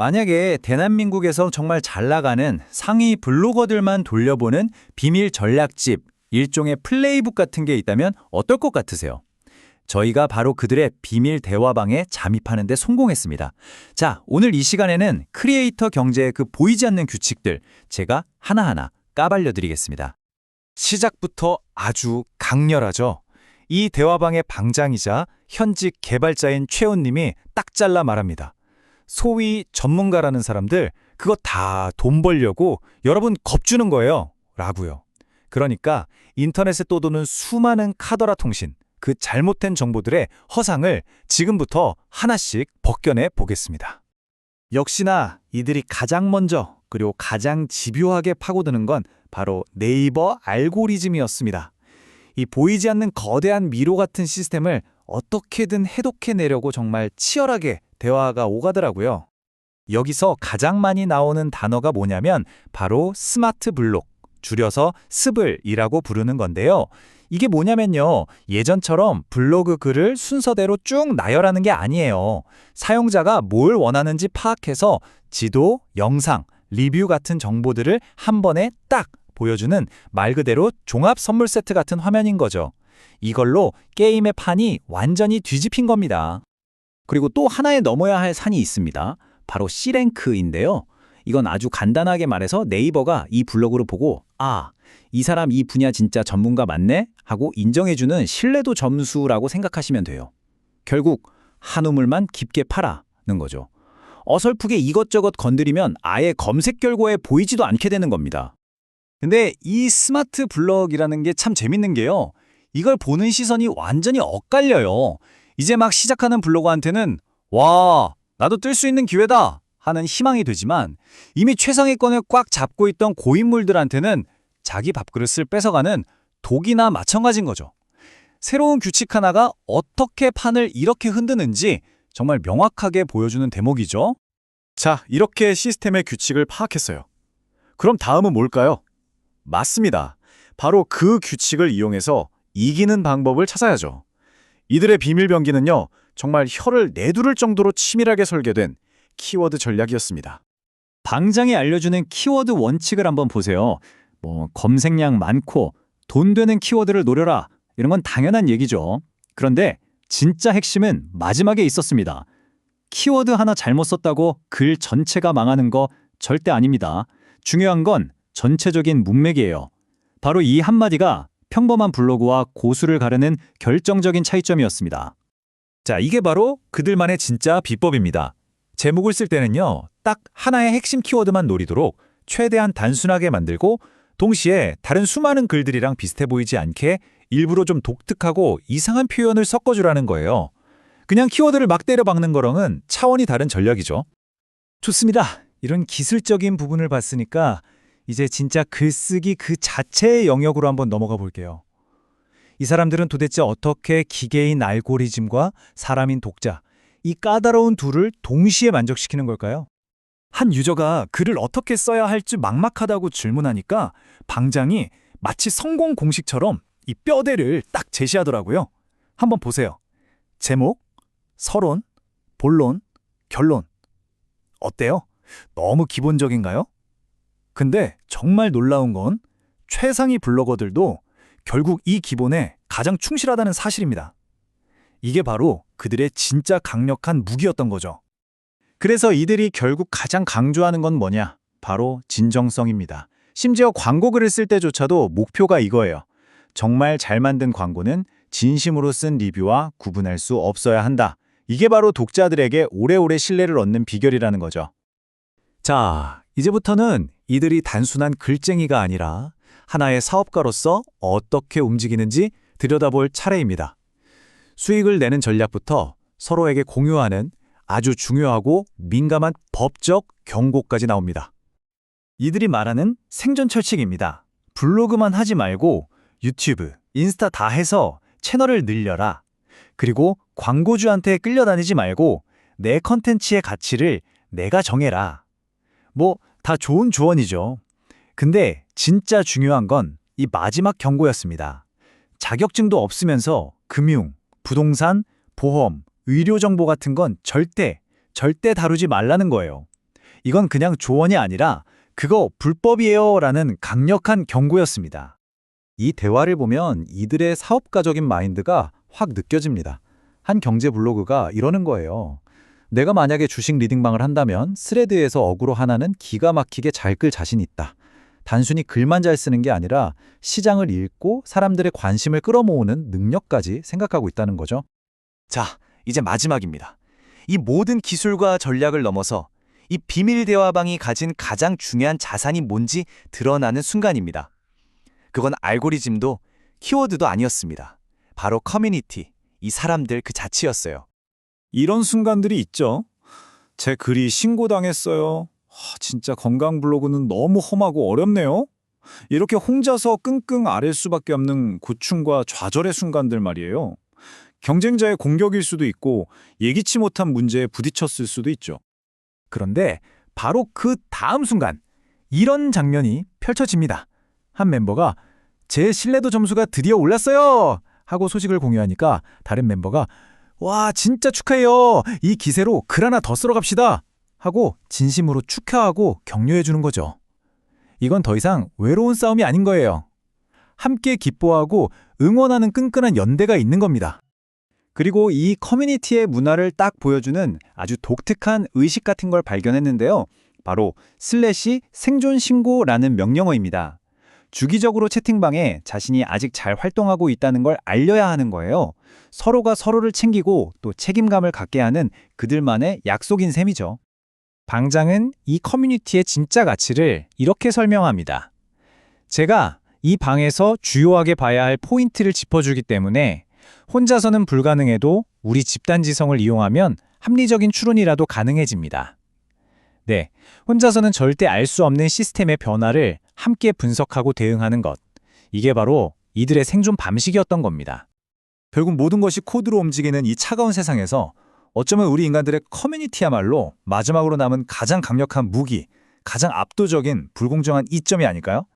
만약에 대한민국에서 정말 잘 나가는 상위 블로거들만 돌려보는 비밀 전략집, 일종의 플레이북 같은 게 있다면 어떨 것 같으세요? 저희가 바로 그들의 비밀 대화방에 잠입하는 데 성공했습니다. 자, 오늘 이 시간에는 크리에이터 경제의 그 보이지 않는 규칙들 제가 하나하나 까발려 드리겠습니다. 시작부터 아주 강렬하죠. 이 대화방의 방장이자 현직 개발자인 최훈님이 딱 잘라 말합니다. 소위 전문가라는 사람들 그거 다 돈 벌려고 여러분 겁주는 거예요. 라고요. 그러니까 인터넷에 떠도는 수많은 카더라 통신, 그 잘못된 정보들의 허상을 지금부터 하나씩 벗겨내 보겠습니다. 역시나 이들이 가장 먼저 그리고 가장 집요하게 파고드는 건 바로 네이버 알고리즘이었습니다. 이 보이지 않는 거대한 미로 같은 시스템을 어떻게든 해독해내려고 정말 치열하게 대화가 오가더라고요. 여기서 가장 많이 나오는 단어가 뭐냐면 바로 스마트 블록, 줄여서 스블이라고 부르는 건데요. 이게 뭐냐면요. 예전처럼 블로그 글을 순서대로 쭉 나열하는 게 아니에요. 사용자가 뭘 원하는지 파악해서 지도, 영상, 리뷰 같은 정보들을 한 번에 딱 보여주는 말 그대로 종합 선물 세트 같은 화면인 거죠. 이걸로 게임의 판이 완전히 뒤집힌 겁니다. 그리고 또 하나의 넘어야 할 산이 있습니다. 바로 C랭크인데요. 이건 아주 간단하게 말해서 네이버가 이 블로그를 보고 아, 이 사람 이 분야 진짜 전문가 맞네? 하고 인정해주는 신뢰도 점수라고 생각하시면 돼요. 결국 한 우물만 깊게 파라는 거죠. 어설프게 이것저것 건드리면 아예 검색 결과에 보이지도 않게 되는 겁니다. 근데 이 스마트 블럭이라는 게 참 재밌는 게요. 이걸 보는 시선이 완전히 엇갈려요. 이제 막 시작하는 블로거한테는 와, 나도 뜰 수 있는 기회다 하는 희망이 되지만 이미 최상위권을 꽉 잡고 있던 고인물들한테는 자기 밥그릇을 뺏어가는 독이나 마찬가지인 거죠. 새로운 규칙 하나가 어떻게 판을 이렇게 흔드는지 정말 명확하게 보여주는 대목이죠. 자, 이렇게 시스템의 규칙을 파악했어요. 그럼 다음은 뭘까요? 맞습니다. 바로 그 규칙을 이용해서 이기는 방법을 찾아야죠. 이들의 비밀 병기는요, 정말 혀를 내두를 정도로 치밀하게 설계된 키워드 전략이었습니다. 방장이 알려주는 키워드 원칙을 한번 보세요. 뭐 검색량 많고 돈 되는 키워드를 노려라. 이런 건 당연한 얘기죠. 그런데 진짜 핵심은 마지막에 있었습니다. 키워드 하나 잘못 썼다고 글 전체가 망하는 거 절대 아닙니다. 중요한 건 전체적인 문맥이에요. 바로 이 한마디가 평범한 블로그와 고수를 가르는 결정적인 차이점이었습니다. 자, 이게 바로 그들만의 진짜 비법입니다. 제목을 쓸 때는요, 딱 하나의 핵심 키워드만 노리도록 최대한 단순하게 만들고 동시에 다른 수많은 글들이랑 비슷해 보이지 않게 일부러 좀 독특하고 이상한 표현을 섞어주라는 거예요. 그냥 키워드를 막 때려 박는 거랑은 차원이 다른 전략이죠. 좋습니다. 이런 기술적인 부분을 봤으니까 이제 진짜 글쓰기 그 자체의 영역으로 한번 넘어가 볼게요. 이 사람들은 도대체 어떻게 기계인 알고리즘과 사람인 독자, 이 까다로운 둘을 동시에 만족시키는 걸까요? 한 유저가 글을 어떻게 써야 할지 막막하다고 질문하니까 방장이 마치 성공 공식처럼 이 뼈대를 딱 제시하더라고요. 한번 보세요. 제목, 서론, 본론, 결론. 어때요? 너무 기본적인가요? 근데 정말 놀라운 건 최상위 블로거들도 결국 이 기본에 가장 충실하다는 사실입니다. 이게 바로 그들의 진짜 강력한 무기였던 거죠. 그래서 이들이 결국 가장 강조하는 건 뭐냐? 바로 진정성입니다. 심지어 광고 글을 쓸 때조차도 목표가 이거예요. 정말 잘 만든 광고는 진심으로 쓴 리뷰와 구분할 수 없어야 한다. 이게 바로 독자들에게 오래오래 신뢰를 얻는 비결이라는 거죠. 자, 이제부터는 이들이 단순한 글쟁이가 아니라 하나의 사업가로서 어떻게 움직이는지 들여다볼 차례입니다. 수익을 내는 전략부터 서로에게 공유하는 아주 중요하고 민감한 법적 경고까지 나옵니다. 이들이 말하는 생존 철칙입니다. 블로그만 하지 말고 유튜브, 인스타 다 해서 채널을 늘려라. 그리고 광고주한테 끌려다니지 말고 내 컨텐츠의 가치를 내가 정해라. 뭐 다 좋은 조언이죠. 근데 진짜 중요한 건 이 마지막 경고였습니다. 자격증도 없으면서 금융, 부동산, 보험, 의료 정보 같은 건 절대, 절대 다루지 말라는 거예요. 이건 그냥 조언이 아니라 그거 불법이에요 라는 강력한 경고였습니다. 이 대화를 보면 이들의 사업가적인 마인드가 확 느껴집니다. 한 경제 블로그가 이러는 거예요. 내가 만약에 주식 리딩방을 한다면 스레드에서 어그로 하나는 기가 막히게 잘 끌 자신 있다. 단순히 글만 잘 쓰는 게 아니라 시장을 읽고 사람들의 관심을 끌어모으는 능력까지 생각하고 있다는 거죠. 자, 이제 마지막입니다. 이 모든 기술과 전략을 넘어서 이 비밀 대화방이 가진 가장 중요한 자산이 뭔지 드러나는 순간입니다. 그건 알고리즘도 키워드도 아니었습니다. 바로 커뮤니티, 이 사람들 그 자체였어요. 이런 순간들이 있죠. 제 글이 신고당했어요. 하, 진짜 건강 블로그는 너무 험하고 어렵네요. 이렇게 혼자서 끙끙 앓을 수밖에 없는 고충과 좌절의 순간들 말이에요. 경쟁자의 공격일 수도 있고 예기치 못한 문제에 부딪혔을 수도 있죠. 그런데 바로 그 다음 순간 이런 장면이 펼쳐집니다. 한 멤버가 제 신뢰도 점수가 드디어 올랐어요! 하고 소식을 공유하니까 다른 멤버가 와, 진짜 축하해요! 이 기세로 글 하나 더 쓰러 갑시다! 하고 진심으로 축하하고 격려해 주는 거죠. 이건 더 이상 외로운 싸움이 아닌 거예요. 함께 기뻐하고 응원하는 끈끈한 연대가 있는 겁니다. 그리고 이 커뮤니티의 문화를 딱 보여주는 아주 독특한 의식 같은 걸 발견했는데요. 바로 슬래시 생존 신고라는 명령어입니다. 주기적으로 채팅방에 자신이 아직 잘 활동하고 있다는 걸 알려야 하는 거예요. 서로가 서로를 챙기고 또 책임감을 갖게 하는 그들만의 약속인 셈이죠. 방장은 이 커뮤니티의 진짜 가치를 이렇게 설명합니다. 제가 이 방에서 주요하게 봐야 할 포인트를 짚어주기 때문에 혼자서는 불가능해도 우리 집단 지성을 이용하면 합리적인 추론이라도 가능해집니다. 네, 혼자서는 절대 알 수 없는 시스템의 변화를 함께 분석하고 대응하는 것. 이게 바로 이들의 생존 밤식이었던 겁니다. 결국 모든 것이 코드로 움직이는 이 차가운 세상에서 어쩌면 우리 인간들의 커뮤니티야말로 마지막으로 남은 가장 강력한 무기, 가장 압도적인 불공정한 이점이 아닐까요?